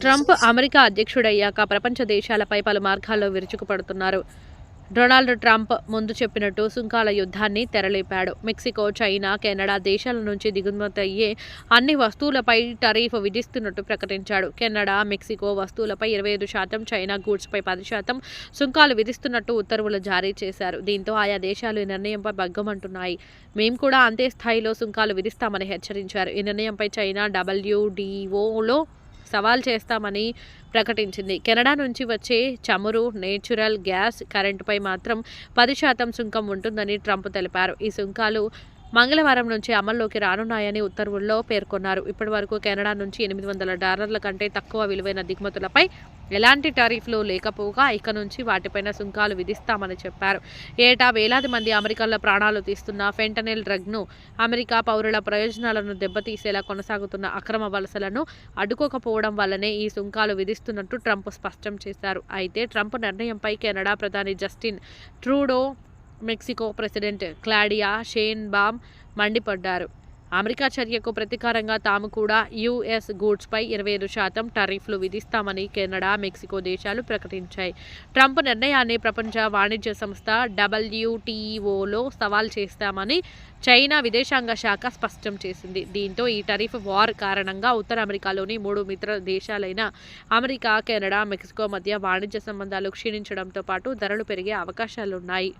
Trump America అధ్యక్షుడయ్యాక ప్రపంచ దేశాలపై పలు మార్గాల్లో విరుచుకుపడుతున్నారు. డొనాల్డ్ ట్రంప్ ముందు చెప్పినట్టు సుంకాల యుద్ధాన్ని తెరలేపాడు. మెక్సికో చైనా కెనడా దేశాల నుంచి దిగుమతి అయ్యే అన్ని వస్తువులపై టరీఫ్ విధిస్తున్నట్టు ప్రకటించాడు. కెనడా మెక్సికో వస్తువులపై ఇరవై ఐదు శాతం చైనా గూడ్స్పై పది శాతం సుంకాలు విధిస్తున్నట్టు ఉత్తర్వులు జారీ చేశారు. దీంతో ఆయా దేశాలు ఈ నిర్ణయంపై బగ్గమంటున్నాయి మేము కూడా అంతే స్థాయిలో సుంకాలు విధిస్తామని హెచ్చరించారు. ఈ నిర్ణయంపై చైనా డబ్ల్యూడిఓలో సవాల్ చేస్తామని ప్రకటించింది. కెనడా నుంచి వచ్చే చమురు నేచురల్ గ్యాస్ కరెంటుపై మాత్రం పది శాతం సుంకం ఉంటుందని ట్రంప్ తెలిపారు. ఈ సుంకాలు మంగళవారం నుంచి అమల్లోకి రానున్నాయని ఉత్తర్వుల్లో పేర్కొన్నారు. ఇప్పటి వరకు కెనడా నుంచి ఎనిమిది వందల డాలర్ల కంటే తక్కువ విలువైన దిగుమతులపై ఎలాంటి టారిఫ్లు లేకపోగా ఇక నుంచి వాటిపైన సుంకాలు విధిస్తామని చెప్పారు. ఏటా వేలాది మంది అమెరికాలో ప్రాణాలు తీస్తున్న ఫెంటనెల్ డ్రగ్ను అమెరికా పౌరుల ప్రయోజనాలను దెబ్బతీసేలా కొనసాగుతున్న అక్రమ వలసలను అడ్డుకోకపోవడం వల్లనే ఈ సుంకాలు విధిస్తున్నట్టు ట్రంప్ స్పష్టం చేశారు. అయితే ట్రంప్ నిర్ణయంపై కెనడా ప్రధాని Justin Trudeau Mexico president Claudia Sheinbaum మండిపడ్డారు. అమెరికా చర్యకు ప్రతీకారంగా తాము కూడా యుఎస్ గూడ్స్పై ఇరవై ఐదు శాతం టారిఫ్లు విధిస్తామని కెనడా మెక్సికో దేశాలు ప్రకటించాయి. ట్రంప్ నిర్ణయాన్ని ప్రపంచ వాణిజ్య సంస్థ డబ్ల్యూటీఓలో సవాల్ చేస్తామని చైనా విదేశాంగ శాఖ స్పష్టం చేసింది. దీంతో ఈ టరీఫ్ వార్ కారణంగా ఉత్తర అమెరికాలోని మూడు మిత్ర దేశాలైన అమెరికా కెనడా మెక్సికో మధ్య వాణిజ్య సంబంధాలు క్షీణించడంతో పాటు ధరలు పెరిగే అవకాశాలున్నాయి.